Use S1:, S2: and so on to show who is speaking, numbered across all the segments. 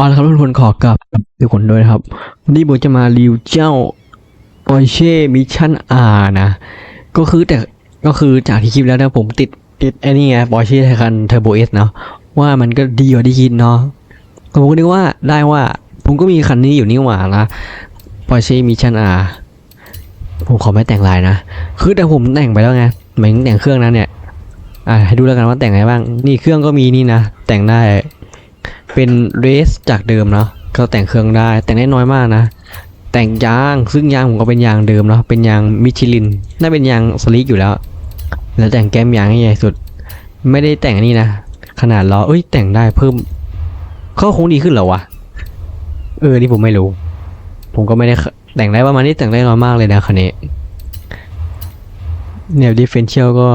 S1: อ๋อแล้วครับทุกคนขอกลับทุกคนด้วยครับวันนี้ผมจะมารีวิวเจ้า o i c h e Mission R นะ ก็คือแต่ก็คือจากที่คลิปแล้วนะผมติดติดไอ้นี่ไง p o r s c h e Taycan Turbo S เนาะว่ามันก็ดีกว่าที่คิดเนาะผมก็นึกว่าได้ว่าผมก็มีคันนี้อยู่นี่หว่านะ Porsche Mission R ผมขอไม่แต่งลายนะ คือแต่ผมแต่งไปแล้วไงหมายถึงแต่งเครื่องนั้นเนี่ยอ่าให้ดูแล้วกันว่าแต่งไงบ้าง นี่เครื่องก็มีนี่นะ แต่งได้ เป็นเรสจากเดิมเนาะก็แต่งเครื่องได้ แต่งได้น้อยมากนะ แต่งยางซึ่งยางผมก็เป็นยางเดิมเนาะเป็นยางมิชลินน่าเป็นยางสลิกอยู่แล้ว แล้วแต่งแก้มยางให้ใหญ่สุด ไม่ได้แต่งอันนี่นะขนาดล้อเอ้ยแต่งได้เพิ่มเขาคงดีขึ้นเหรอวะเออนี่ผมไม่รู้ ผมก็ไม่ได้แต่งได้ประมาณนี้แต่งได้น้อยมากเลยนะคันนี้เนี่ยดิเฟนเชียลก็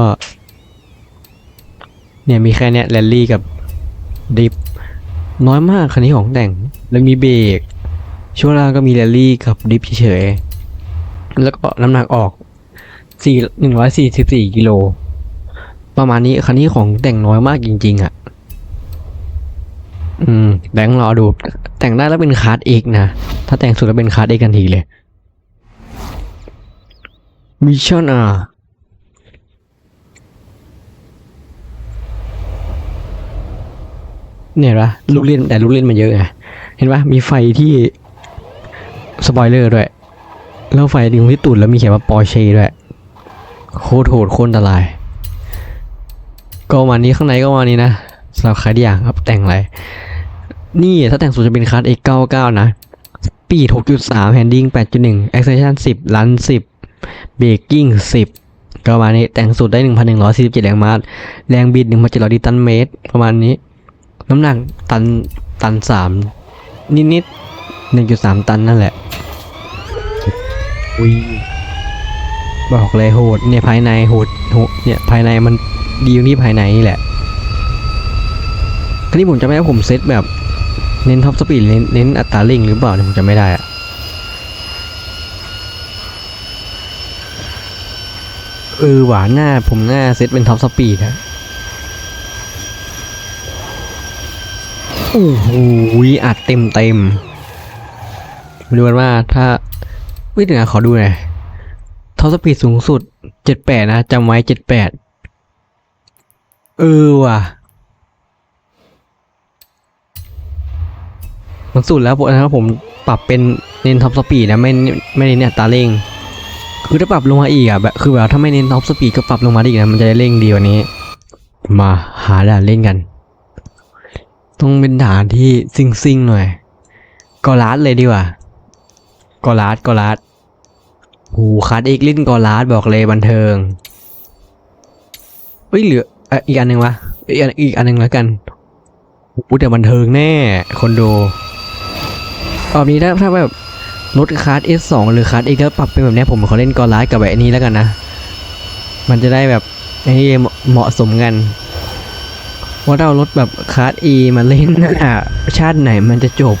S1: เนี่ยมีแค่เนี้ยแรลลี่กับดิฟ น้อยมากคันนี้ของแต่ง แล้วมีเบรกช่วงล่างก็มีแรลลี่กับดิฟเฉยแล้วก็น้ำหนักออกสี่หนึ่งร้อยสี่สิบสี่กิโล ประมาณนี้คันนี้ของแต่งน้อยมากจริง ๆอะ อืมแบงค์รอดู แต่งได้แล้วเป็นคาร์ดเอกนะ ถ้าแต่งสุดแล้วเป็นคาร์ดเอกกันทีเลยมิชชั่นอะ เนี่ยเห็นปะลูกเล่นแต่ลูกเล่นมันเยอะไงเห็นปะมีไฟที่สปอยเลอร์ด้วย แล้วไฟดึงที่ตูดแล้วมีเขียนว่าปอเช่ด้วยโคตรโหดโคตรอันตราย ก็วันนี้ข้างในก็วันนี้นะสำหรับใครที่อยากครับแต่งอะไร นี่ถ้าแต่งสูตรจะเป็นคัส X99 นะปีด 6.3 แฮนดิ้ง 8.1 acceleration 10 ลัน 10 เบรกกิ้ง 10 ก็ประมาณนี้แต่งสูตรได้ 1,147 แรงม้าแรงบิด 1,700นิตันเมตร ประมาณนี้ น้ำหนักตันตันสามนิดนิดหนึ่งจุดสามตันนั่นแหละอุ้ยบอกเลยโหดเนี่ยภายในโหดโหดเนี่ยภายในมันดีอยู่ที่ภายในนี่แหละคราวนี้ผมจะไม่ได้ผมเซตแบบเน้นท็อปสปีดเน้นเน้นอัตราเร่งหรือเปล่าเนี่ยผมจะไม่ได้อะเออหวานหน้าผมหน้าเซตเป็นท็อปสปีดอะ โอ้โหอัดเต็มเต็มมาดูกันว่าถ้าวิธีกาขอดูหน่อยท็อปสปีดสูงสุดเจ็ดแปดนะจำไว้เจ็ดแปดเออว่ะ มันสุดแล้วนะครับผมปรับเป็นเน้นท็อปสปีดนะไม่ไม่เน้นอัตราเร่ง คือถ้าปรับลงมาอีกอะแบบคือแบบถ้าไม่เน้นท็อปสปีดก็ปรับลงมาได้อีกนะมันจะได้เร่งดีกว่านี้ มาหาด่านเล่นกัน ต้องเป็นด่านที่ซิงซิงหน่อยกอลาดเลยดีกว่ากอลาดกอลาดหูคัดเอกลิ้นกอลาดบอกเลยบันเทิงเฮ้ยเหลืออ่ออีกอันหนึ่งวะอีกอันอีกอันหนึ่งแล้วกันหูแต่บันเทิงแน่ คนดูรอบนี้ถ้าถ้าแบบรถคัส S2 หรือคัสเอกแล้วปรับเป็นแบบนี้ผมขอเล่นกอลาดกับแบบนี้แล้วกันนะ มันจะได้แบบไอ้นี่เหมาะสมกัน ว่าเรารถแบบคาร์ดอีมาเล่นน่ะชาติไหนมันจะจบ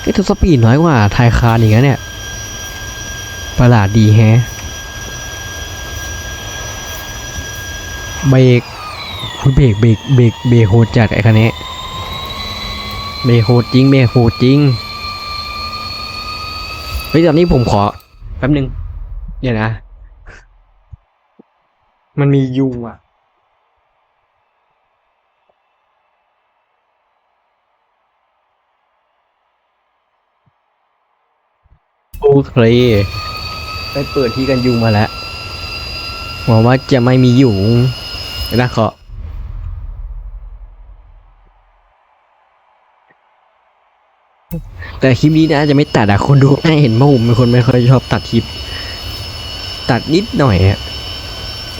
S1: ไอ้ตัวสปีดน้อยกว่าไทยคาร์อีกนะเนี่ย ประหลาดดีแฮะเบรกเบรกเบรกเบรกเบรกโหดจัดไอ้คันนี้เบรกโหดจริงเบรกโหดจริงเฮ้ยตอนนี้ผมขอแป๊บนึงเดี๋ยวนะ มันมียุงอะ โอเคไปเปิดที่กันยุงมาแล้วหวังว่าจะไม่มียุงเดี๋ยวนะขอแต่คลิปนี้นะจะไม่ตัดอะคนดูไม่เห็นว่าผมเป็นคนไม่ค่อยชอบตัดคลิป ตัดนิดหน่อยอะ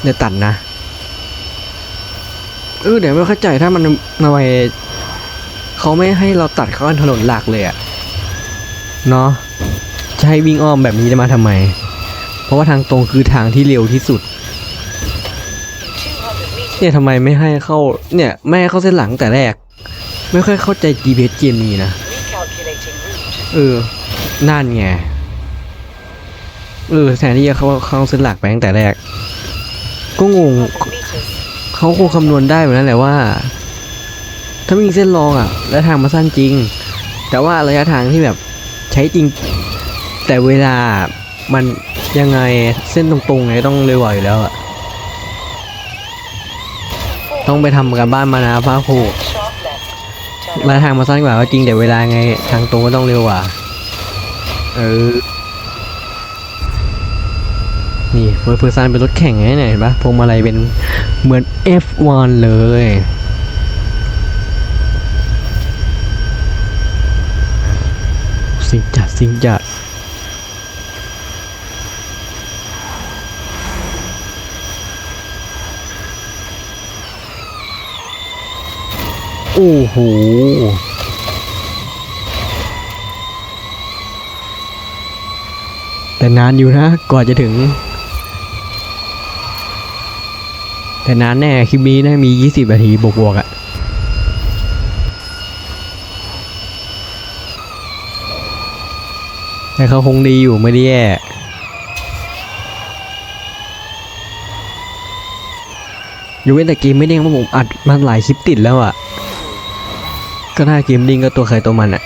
S1: เดี๋ยวตัดนะ เออเดี๋ยวไม่เข้าใจถ้ามันทำไมเขาไม่ให้เราตัดเข้าถนนหลักเลยอะเนาะ จะให้วิ่งอ้อมแบบนี้จะมาทำไม เพราะว่าทางตรงคือทางที่เร็วที่สุด เนี่ยทำไมไม่ให้เข้า เนี่ยไม่ให้เข้าเส้นหลังแต่แรก ไม่ค่อยเข้าใจ GPS เกมนี้นะ
S2: Recalculating
S1: เออ นั่นไง เออแทนที่จะเข้าเข้าเส้นหลักไปตั้งแต่แรก ก็งง เขาคงคำนวณได้เหมือนนั้นแหละว่า ถ้าวิ่งเส้นรองอะระยะทางมันสั้นจริง แต่ว่าระยะทางที่แบบใช้จริง แต่เวลามันยังไงเส้นตรงๆไงต้องเร็วกว่าอยู่แล้วอะต้องไปทำกันบ้านมานะพระครู
S2: Sharp left. Turn
S1: ระยะทางมันสั้นกว่าก็จริงแต่เวลาไงทางตรงก็ต้องเร็วกว่า เออ นี่เฟอร์เฟอร์ซันเป็นรถแข่งไงเนี่ยเห็นปะพวงมาลัยเป็นเหมือน F1 เลยสิงจัดสิงจัด โอ้โหแต่นานอยู่นะกว่าจะถึง แต่นานแน่คลิปนี้นะมี 20นาทีบวกๆอะ่ะแต่เขาคงดีอยู่ไม่ได้แย่ยกเว้นแต่เกมไม่เด้งเพราะผมอัดมาหลายคลิปติดแล้วอะ่ะ ก็ถ้าเกมดิ้งก็ตัวใครตัวมันอะ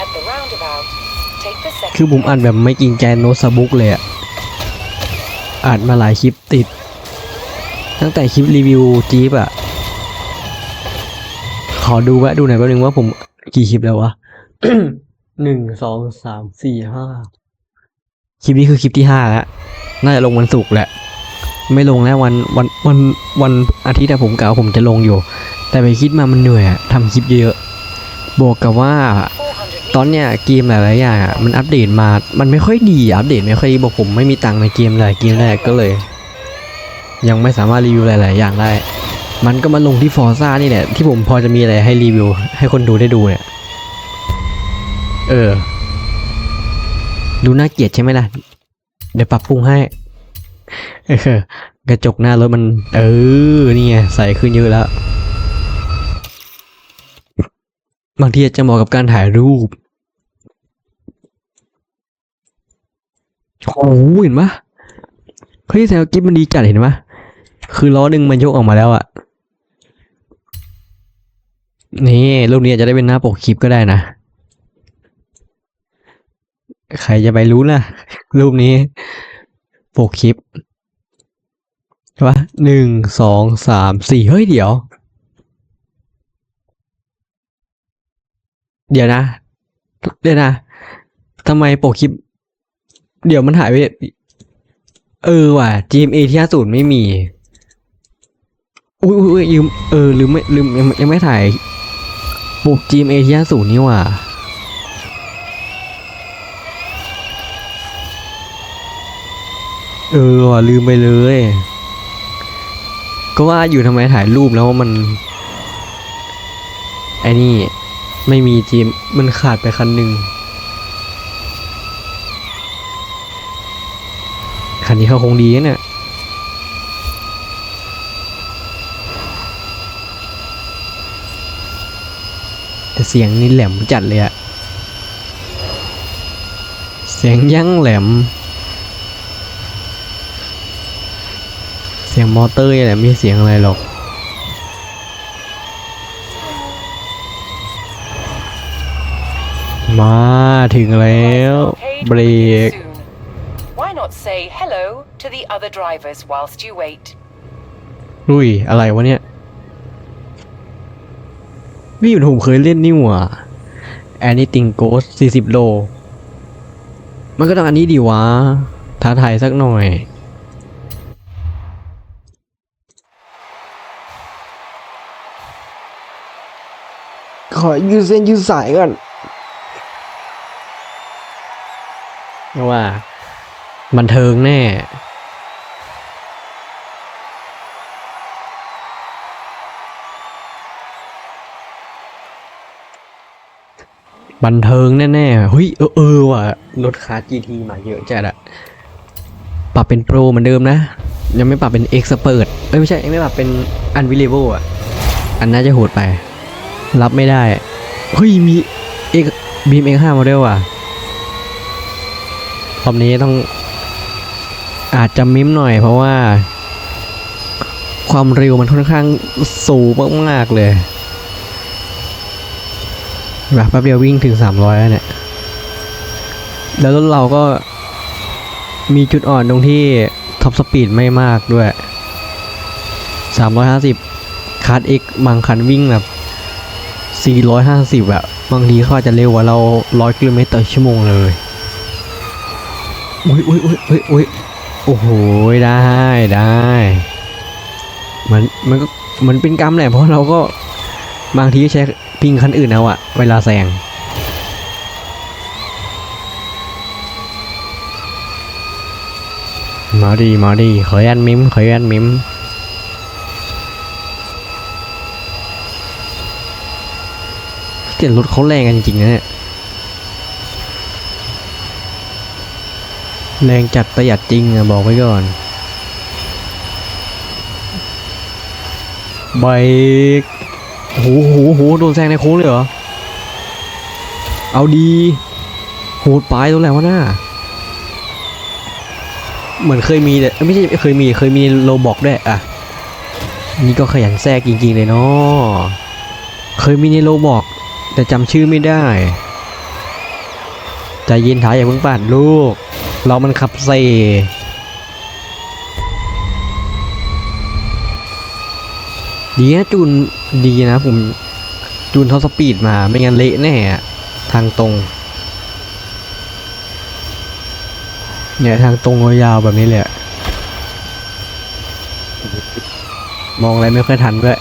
S2: At the roundabout, take the second.
S1: คือผมอ่านแบบไม่กินใจโน้ตสบุ๊กเลยอะอ่านมาหลายคลิปติด ตั้งแต่คลิปรีวิวจี๊ปอะขอดูแวะดูหน่อยแป๊บนึงว่าผมกี่คลิปแล้ววะหนึ่งสองสามสี่ห้าคลิปนี้คือคลิปที่ห้าแล้ว น่าจะลงวันศุกร์แหละ ไม่ลงแล้ววันวันวันวันอาทิตย์อะผมกะว่าผมจะลงอยู่ แต่ไปคิดมามันเหนื่อยอะทำคลิปเยอะบวกกับว่าตอนเนี้ยเกมหลายๆอย่างมันอัปเดตมา มันไม่ค่อยดีอัปเดตไม่ค่อยดีบอกผมไม่มีตังค์ในเกมหลายเกมแรกก็เลย ยังไม่สามารถรีวิวหลาย ๆ อย่างได้ มันก็มาลงที่ฟอร์ซ่านี่แหละที่ผมพอจะมีอะไรให้รีวิว ให้คนดูได้ดูเนี่ยเออ ดูน่าเกลียดใช่ไหมล่ะ เดี๋ยวปรับปรุงให้ กระจกหน้ารถมัน เออ นี่ไงใสขึ้นเยอะแล้ว บางทีจะเหมาะกับการถ่ายรูปโอ้เห็นปะเฮ้ยแซวกิ๊บมันดีจัดเห็นปะคือล้อหนึ่งมันยกออกมาแล้วอะนี่รูปนี้จจะได้เป็นหน้าปกคลิปก็ได้นะ ใครจะไปรู้นะรูปนี้ ปกคลิป่ปะหนึ่งสองสามสี่เฮ้ยเดี๋ยว เดี๋ยวนะ เดี๋ยวนะทำไมโปกคลิป เดี๋ยวมันหายไป เออว่ะ GMA ที่ห้าศูนย์ไม่มี อุ้ยอุ้ยอุ้ยลืมเออลืมไม่ลืมยังยังไม่ถ่ายปก GMA ที่ห้าศูนย์นี่ว่ะเออว่ะลืมไปเลย ก็ว่าอยู่ทำไมถ่ายรูปแล้วมันไอ้นี่ไม่มีจีมมันขาดไปคันหนึ่งคันนี้เขาคงดีนะเนี่ยแต่เสียงนี่แหลมจัดเลยอะเสียงยั่งแหลม เสียงมอเตอร์นี่แหละไม่ใช่เสียงอะไรหรอกมาถึงแล้ว
S2: Okay,
S1: เบร
S2: we'll
S1: ก
S2: begin soon. Why not say hello to the other drivers whilst you wait?
S1: อุ้ยอะไรวะเนี่ยนี่ผมเคยเล่นนี่หว่า Anything Goes 40 โล มันก็ต้องอันนี้ดีวะท้าทายสักหน่อย ขอยืดเส้นยืดสายก่อนว่าบันเทิงแน่บันเทิงแน่ๆเฮ้ยเออเออว่ะรถคาร์ GT มาเยอะจัดอะปรับเป็นโปรเหมือนเดิมนะ ยังไม่ปรับเป็น Expert เอ้ยไม่ใช่ยังไม่ปรับเป็น Unbelievable อะอันน่าจะโหดไป รับไม่ได้ เฮ้ย มีเอกบีมเอ็กห้าโมเดลว่ะรอบนี้ต้องอาจจะมิมหน่อยเพราะว่า ความเร็วมันค่อนข้างสูงมากๆเลยแบบแป๊บเดียววิ่งถึง 300 แล้วเนี่ย แล้วรถเราก็มีจุดอ่อนตรงที่ท็อปสปีดไม่มากด้วย 350คัดเอ็กบางคันวิ่งแบบ 450อะบางทีเขาอาจจะเร็วกว่าเรา 100กิโลเมตรต่อชั่วโมงเลย อุ้ยอุ้ยอุ้ยอุ้ยอุ้ยโอ้โห ได้ได้ มันมันก็มันเป็นกรรมแหละเพราะเราก็บางทีก็ใช้พิงคันอื่นเอาอะเวลาแซงมาดีมาดีขอยันมิมขอยันมิม สียงรถเขาแรงกันจริงๆนะเนี่ยแรงจัดประหยัดจริงอะบอกไว้ก่อนไบค์โหโหโหโดนแซงในโค้งเลยเหรอ เอาดี โหดไปตัวแรงวะหน้า เหมือนเคยมีแต่เอ้ยไม่ใช่เคยมีเคยมีโลบอกด้วยอะ นี่ก็ขยันแทรกจริงๆเลยเนาะเคยมีในโลบอก แต่จำชื่อไม่ได้ใจเย็นท้ายอย่าเพิ่งปั่นลูก เรามันขับเซดีนะจูนดีนะผมจูนเท่าสปีดมาไม่งั้นเละแน่ทางตรง เนี่ยทางตรงยาวแบบนี้เลยอะมองอะไรไม่ค่อยทันด้วย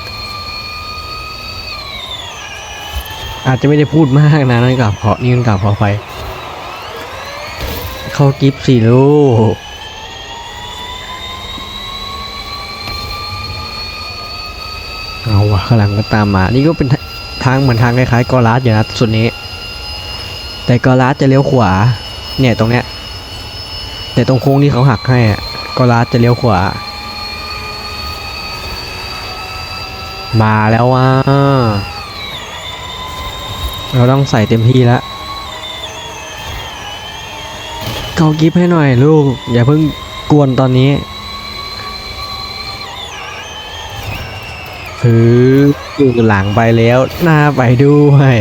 S1: อาจจะไม่ได้พูดมากนะนั่นกับเพราะนี่นั่นกับเพราะไฟเข้ากิฟสี่ลูกเอาวะข้างหลังก็ตามมา นี่ก็เป็นทางเหมือนทางคล้ายๆกอลัสอยู่นะส่วนนี้ แต่กอลัสจะเลี้ยวขวา เนี่ยตรงเนี้ย แต่ตรงโค้งที่เขาหักให้อะก็ลาดจะเลี้ยวขวา มาแล้วว่า เราต้องใส่เต็มที่แล้วเกากิฟให้หน่อยลูก อย่าเพิ่งกวนตอนนี้คือหลังไปแล้ว หน้าไปด้วย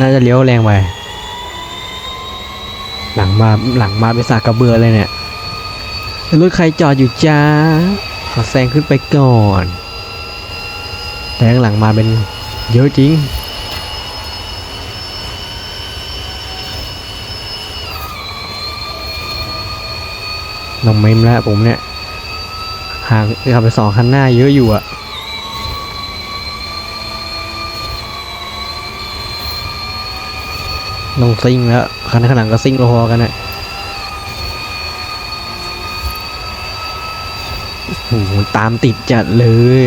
S1: น่าจะเลี้ยวแรงไปหลังมาหลังมาเป็นสากกระเบือเลยเนี่ยรถใครจอดอยู่จ้าขอแซงขึ้นไปก่อน แต่ข้างหลังมาเป็นเยอะจริง น้องเมมแล้วผมเนี่ยห่างขับไปสองคันหน้าเยอะอยู่อะลงซิ่งแล้วคันข้างหลังก็ซิ่งพอกันนะโอ้โหตามติดจัดเลย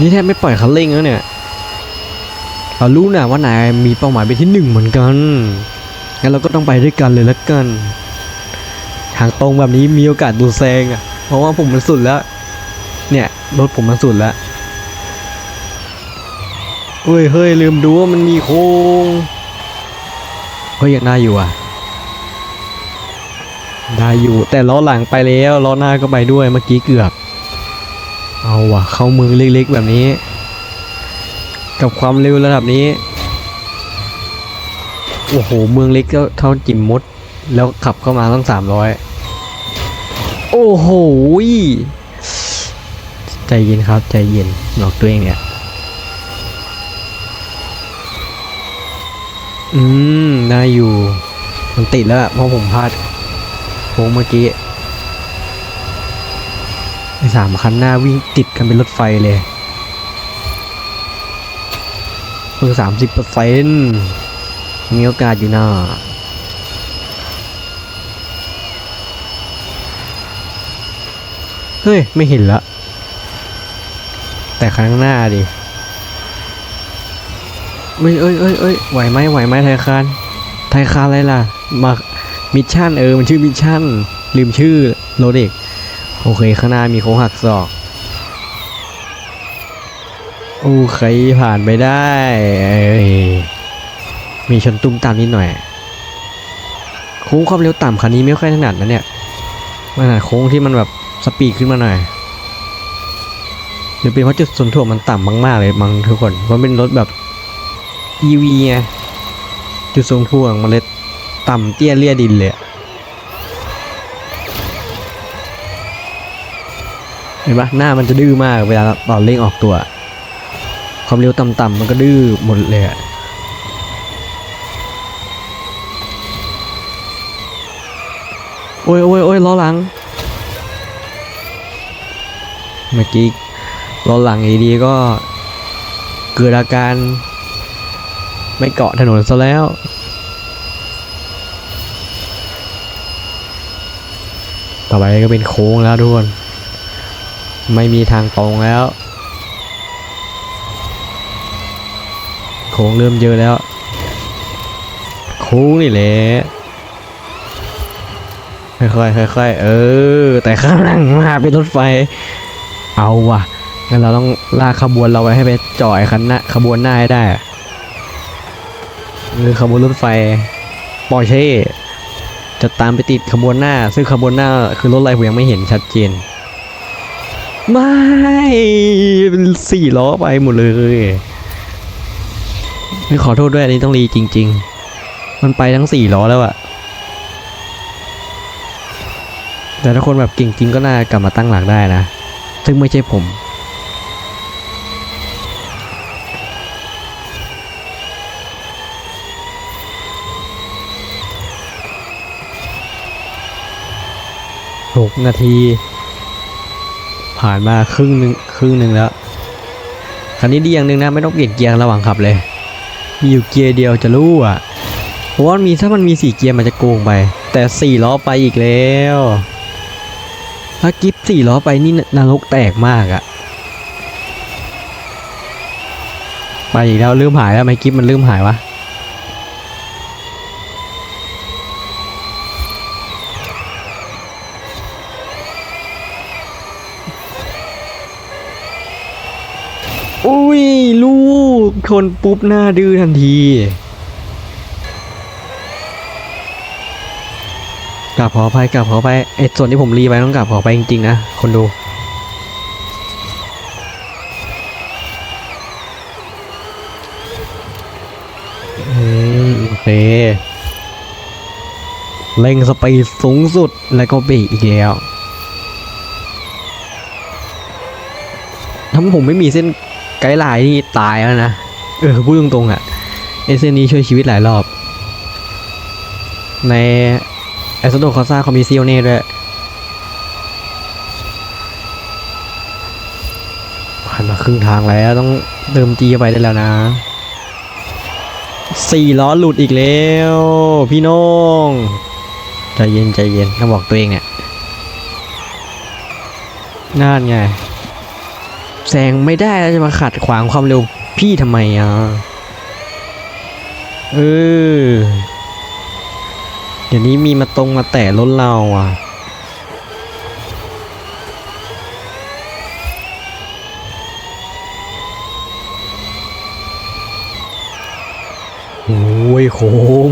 S1: นี่แทบไม่ปล่อยคันเร่งแล้วเนี่ยเรารู้นะว่านายมีเป้าหมายไปนที่หนึ่งเหมือนกัน งั้นเราก็ต้องไปด้วยกันเลยละกันทางตรงแบบนี้มีโอกาสดูแซงอะ เพราะว่าผมมันสุดแล้ว เนี่ยรถผมมันสุดแล้วเฮ้ยเฮ้ยลืมดูว่ามันมีโค้งเฮ้ยยังได้อยู่อะ ได้อยู่แต่ล้อหลังไปแล้วล้อหน้าก็ไปด้วยเมื่อกี้เกือบ เอาว่ะเข้ามือเล็กๆแบบนี้ กับความเร็วระดับนี้ โอ้โห เมืองเล็กก็เท่าจิมมด แล้วขับเข้ามาตั้งสามร้อยโอ้โห ใจเย็นครับ ใจเย็นหลอกตัวเองเนี่ย อืมได้อยู่ มันติดแล้วเพราะผมพลาดโค้งเมื่อกี้สามคันหน้าวิ่งติดกันเป็นรถไฟเลยเพิ่งสามสิบเปอร์เซ็นต์ มีโอกาสอยู่นะเฮ้ย ไม่เห็นละ แต่ครั้งหน้าดิเอ้ยเอ้ยเอ้ยเอ้ยไหวไหมไหวไหมไทยคานไทยคานอะไรล่ะ มามิชชั่นเออ มันชื่อมิชชั่น ลืมชื่อโรเด็ก โอเค ข้างหน้ามีโค้งหักศอกโอเคผ่านไปได้ มีชนตุ้มตามนิดหน่อยโค้งความเร็วต่ำคันนี้ไม่ค่อยถนัดนะเนี่ยมันโค้งที่มันแบบสปีดขึ้นมาหน่อยหรือเป็นเพราะจุดส่วนถ่วงมันต่ำมากๆเลยมั้งทุกคนเพราะเป็นรถแบบ EV ไงจุดทรงถ่วงมันเลยต่ำเตี้ยเลี่ยดินเลยเห็นปะหน้ามันจะดื้อมากเวลาตอนเร่งออกตัว ความเร็วต่ำๆมันก็ดื้อหมดเลยอะ โอ้ยโอ้ยโอ้ยล้อหลัง เมื่อกี้ล้อหลังดีก็เกิดอาการ ไม่เกาะถนนซะแล้วต่อไปก็เป็นโค้งแล้วทุกคน ไม่มีทางตรงแล้ว โค้งเริ่มเยอะแล้ว โค้งนี่แหละ ค่อยๆค่อยๆเออ แต่ข้างหลังมาเป็นรถไฟ เอาว่ะงั้นเราต้องลากขบวนเราไว้ให้ไปจ่อยคันหน้าขบวนหน้าให้ได้คือขบวนรถไฟปอร์เช่จะตามไปติดขบวนหน้า ซึ่งขบวนหน้าคือรถอะไรผมยังไม่เห็นชัดเจน ไม่เป็นสี่ล้อไปหมดเลยไม่ขอโทษด้วยอันนี้ต้องรีจริง ๆ มันไปทั้งสี่ล้อแล้วอะ แต่ถ้าคนแบบเก่งจริงก็น่ากลับมาตั้งหลักได้นะ ซึ่งไม่ใช่ผม หกนาที ผ่านมาครึ่งหนึ่งครึ่งหนึ่งแล้ว คันนี้ดีอย่างหนึ่งนะ ไม่ต้องเปลี่ยนเกียร์ระหว่างขับเลย มีอยู่เกียร์เดียวจะรู้อะเพราะว่ามีถ้ามันมีสี่เกียร์มันจะโกงไป แต่สี่ล้อไปอีกแล้ว ถ้ากิฟสี่ล้อไปนี่นรกแตกมากอะไปอีกแล้วเริ่มหายแล้วไหมกิฟมันเริ่มหายวะอุ้ยลูกชนปุ๊บหน้าดื้อทันที กลับขออภัยกลับขออภัยไอ้ส่วนที่ผมรีไปต้องกลับขออภัยจริงๆนะคนดูอืมโอเคเร่งสปีดสูงสุดแล้วก็เบรกอีกแล้วถ้าผมไม่มีเส้นไกด์ไลน์นี่ตายแล้วนะ เออพูดตรงๆอะ่ะไอเส้นนี้ช่วยชีวิตหลายรอบ ใน อสโตคอซ่าคอมมิเซียเน่ด้วยผ่านมาครึ่งทางแล้วต้องเติมจีไปได้แล้วนะสี่ล้อหลุดอีกแล้ว พี่น้องใจเย็นใจเย็นต้องบอกตัวเองเนี่ยนั่นไงแซงไม่ได้แล้วจะมาขัดขวางความเร็วพี่ทำไมอะเออ เดี๋ยวนี้มีมาตรงมาแตะรถเราอะ โอ้ยโค้ง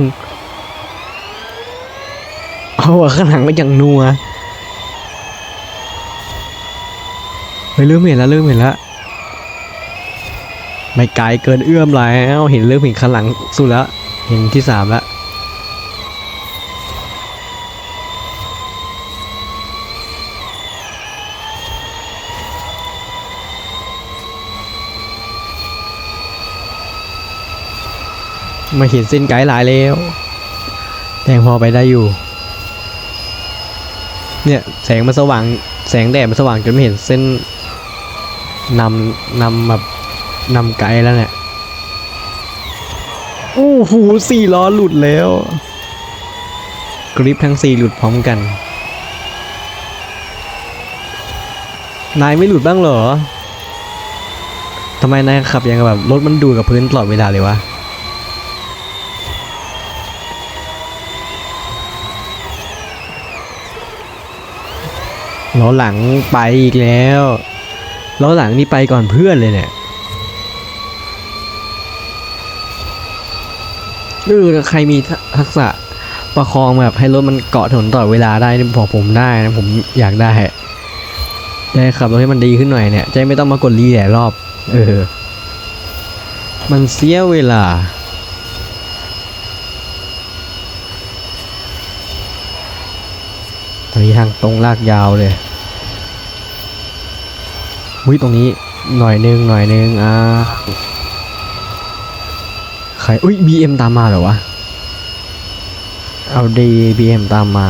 S1: เอาอะข้างหลังก็ยังนัวเฮ้ยเริ่มเห็นแล้วเริ่มเห็นแล้วไม่ไกลเกินเอื้อมแล้ว เห็นเริ่มเห็นข้างหลังสุดแล้ว เห็นที่สามแล้ว มาเห็นเส้นไกด์ไลน์แล้วแดงพอไปได้อยู่ เนี่ยแสงมันสว่าง แสงแดดมันสว่างจนไม่เห็นเส้นนำนำแบบนำไกด์แล้วเนี่ยโอ้โหสี่ล้อหลุดแล้ว กริปทั้งสี่หลุดพร้อมกัน นายไม่หลุดบ้างเหรอทำไมนายขับย่างแบบรถมันดูดกับพื้นตลอดเวลาเลยวะ ล้อหลังไปอีกแล้วล้อหลังนี่ไปก่อนเพื่อนเลยเนี่ยเออใครมีทักษะประคองแบบให้รถมันเกาะถนนตลอดเวลาได้นี่บอกผมได้นะผมอยากได้จะให้ขับรถให้มันดีขึ้นหน่อยเนี่ยจะได้ไม่ต้องมากดรีหลายรอบ เออ มันเสียเวลา ตอนนี้ทางตรงลากยาวเลยวิตรงนี้หน่อยนึงหน่อยนึงอ่าใครอุ้ย BM ตามมาเหรอวะเอาดี BM ตามมา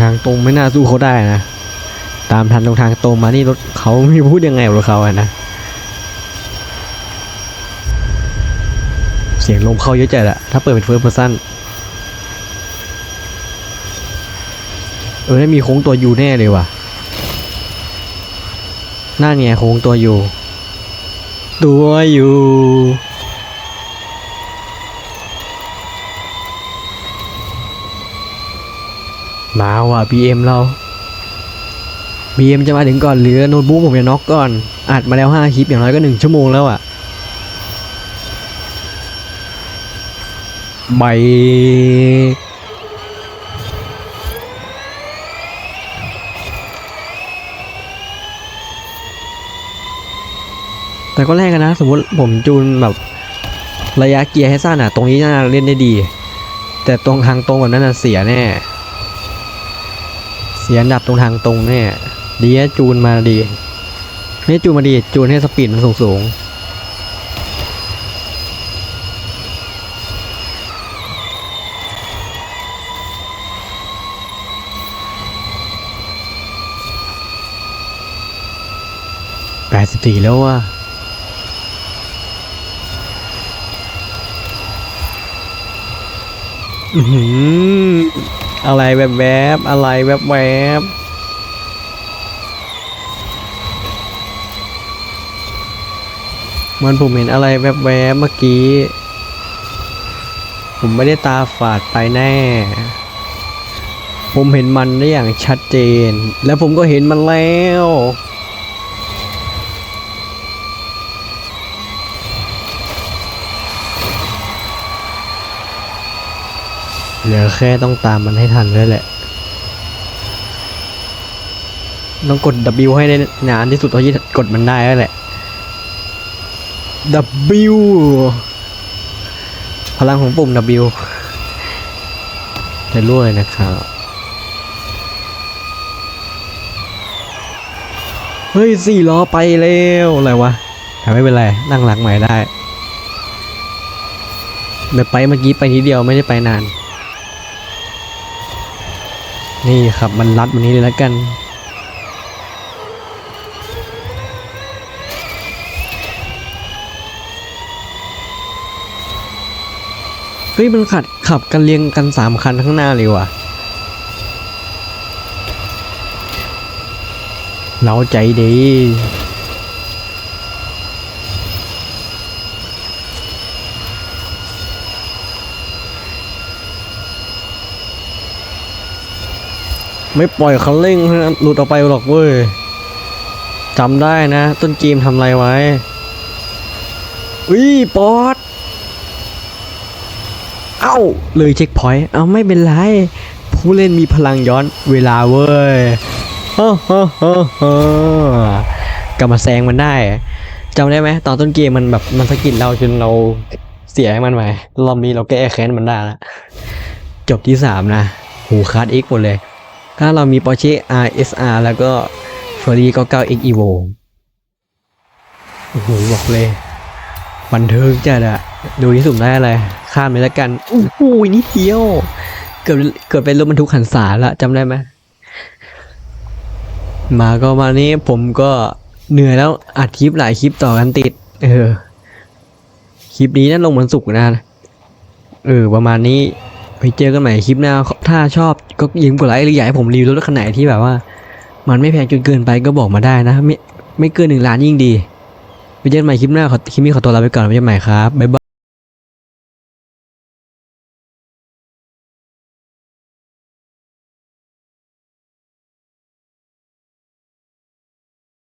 S1: ทางตรงไม่น่าสู้เขาได้นะ ตามทันตรงทางตรงมานี่รถเขาไม่พูดยังไงรถเขาอะนะ เสียงลมเข้าเยอะจัดอะถ้าเปิดเป็นเฟิร์สเพอร์ซัน เออได้มีโค้งตัวยูแน่เลยว่ะนั่นไงโค้งตัวยูตัวยูมาว่ะ BM เรา BM จะมาถึงก่อนหลือโน้ตบุ๊กผมจะน็อกก่อนอัดมาแล้ว5คลิปอย่างน้อยก็1ชั่วโมงแล้วอะใบ แต่ก็แรกกันนะ สมมติผมจูนแบบระยะเกียร์ให้สั้นอะ ตรงนี้น่าเล่นได้ดี แต่ตรงทางตรงแบบนั้นน่ะเสียแน่ เสียอันดับตรงทางตรงแน่ดีจูนมาดีไม่จูนมาดีจูนให้สปีดมันสูงสูงแปดสิบสี่แล้วว่ะ อะไรแวบแวบๆอะไรแวบแวบๆมันผมเห็นอะไรแวบแวบๆเมื่อกี้ ผมไม่ได้ตาฝาดไปแน่ ผมเห็นมันได้อย่างชัดเจน และผมก็เห็นมันแล้ว เหลือแค่ต้องตามมันให้ทันด้วยแหละ ต้องกด W ให้ได้นานที่สุดเท่าที่กดมันได้แล้วแหละ W พลังของปุ่ม W จะรั่วเลยนะครับเฮ้ยสี่ล้อไปแล้วอะไรวะแต่ไม่เป็นไรนั่งหลังใหม่ได้แบบไปเมื่อกี้ไปนิดเดียวไม่ได้ไปนาน นี่ครับมันรัดวันนี้เลยแล้วกันเฮ้ยมันขัดขับกันเรียงกันสามคันข้างหน้าเลยว่ะ เราใจดี ไม่ปล่อยคันเร่งให้หลุดออกไปหรอกเว้ยจำได้นะ ต้นเกมทำอะไรไว้อุ้ยปอดเอ้า เลยเช็คพอยต์เอาไม่เป็นไร ผู้เล่นมีพลังย้อนเวลาเว้ยฮ่าฮ่าฮ่าฮ่ากลับมาแซงมันได้จำได้ไหมตอนต้นเกมมันแบบมันสะกิดเราจนเราเสียให้มันไปรอบนี้เราแก้แค้นมันได้ละจบที่สามนะ หูคาด X หมดเลย ถ้าเรามี Porsche RSR แล้วก็ Ferrari 99 X Evo โอ้โหบอกเลย บันเทิงจัดอะดูที่สุ่มได้อะไร ข้ามไปแล้วกันโอ้โหนิดเดียว เกือบเกือบเป็นรถบรรทุกหันษาละจำได้ไหมมาก็มานี้ผมก็เหนื่อยแล้วอัดคลิปหลายคลิปต่อกันติด เออ คลิปนี้นั่นลงวันศุกร์นะ เออ ประมาณนี้ ไปเจอกันใหม่คลิปหน้า ถ้าชอบก็ยิมกดไลค์หรืออยากให้ผมรีวิวรถคันไหนที่แบบว่า มันไม่แพงจนเกินไปก็บอกมาได้นะ ไม่ไม่เกินหนึ่งล้านยิ่งดี ไปเจอกันใหม่คลิปหน้าขอคลิปนี้ขอตัวลาไปก่อนไปเจอกันใหม่ครับบ๊ายบาย